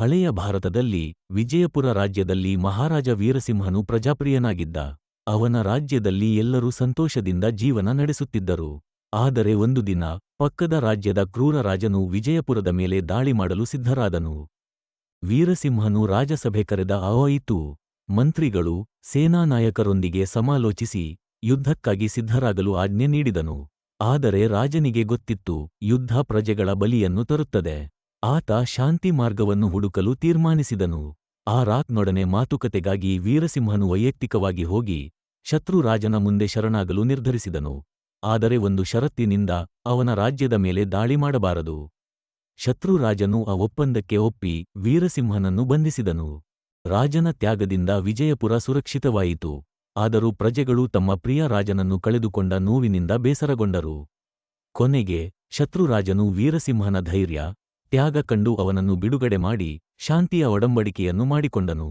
ಹಳೆಯ ಭಾರತದಲ್ಲಿ ವಿಜಯಪುರ ರಾಜ್ಯದಲ್ಲಿ ಮಹಾರಾಜ ವೀರಸಿಂಹನು ಪ್ರಜಾಪ್ರಿಯನಾಗಿದ್ದ. ಅವನ ರಾಜ್ಯದಲ್ಲಿ ಎಲ್ಲರೂ ಸಂತೋಷದಿಂದ ಜೀವನ ನಡೆಸುತ್ತಿದ್ದರು. ಆದರೆ ಒಂದು ದಿನ ಪಕ್ಕದ ರಾಜ್ಯದ ಕ್ರೂರ ರಾಜನು ವಿಜಯಪುರದ ಮೇಲೆ ದಾಳಿ ಮಾಡಲು ಸಿದ್ಧರಾದನು. ವೀರಸಿಂಹನು ರಾಜಸಭೆ ಕರೆದ ಆಯಿತು ಮಂತ್ರಿಗಳು ಸೇನಾನಾಯಕರೊಂದಿಗೆ ಸಮಾಲೋಚಿಸಿ ಯುದ್ಧಕ್ಕಾಗಿ ಸಿದ್ಧರಾಗಲು ಆಜ್ಞೆ ನೀಡಿದನು. ಆದರೆ ರಾಜನಿಗೆ ಗೊತ್ತಿತ್ತು, ಯುದ್ಧ ಪ್ರಜೆಗಳ ಬಲಿಯನ್ನು ತರುತ್ತದೆ. ಆತ ಶಾಂತಿ ಮಾರ್ಗವನ್ನು ಹುಡುಕಲು ತೀರ್ಮಾನಿಸಿದನು. ಆ ರಾತ್ನೊಡನೆ ಮಾತುಕತೆಗಾಗಿ ವೀರಸಿಂಹನು ವೈಯಕ್ತಿಕವಾಗಿ ಹೋಗಿ ಶತ್ರುರಾಜನ ಮುಂದೆ ಶರಣಾಗಲು ನಿರ್ಧರಿಸಿದನು. ಆದರೆ ಒಂದು ಷರತ್ತಿನಿಂದ ಅವನ ರಾಜ್ಯದ ಮೇಲೆ ದಾಳಿ ಮಾಡಬಾರದು. ಶತ್ರುರಾಜನು ಆ ಒಪ್ಪಂದಕ್ಕೆ ಒಪ್ಪಿ ವೀರಸಿಂಹನನ್ನು ಬಂಧಿಸಿದನು. ರಾಜನ ತ್ಯಾಗದಿಂದ ವಿಜಯಪುರ ಸುರಕ್ಷಿತವಾಯಿತು. ಆದರೂ ಪ್ರಜೆಗಳು ತಮ್ಮ ಪ್ರಿಯ ರಾಜನನ್ನು ಕಳೆದುಕೊಂಡ ನೋವಿನಿಂದ ಬೇಸರಗೊಂಡರು. ಕೊನೆಗೆ ಶತ್ರುರಾಜನು ವೀರಸಿಂಹನ ಧೈರ್ಯ ತ್ಯಾಗ ಕಂಡು ಅವನನ್ನು ಬಿಡುಗಡೆ ಮಾಡಿ ಶಾಂತಿಯ ಒಡಂಬಡಿಕೆಯನ್ನು ಮಾಡಿಕೊಂಡನು.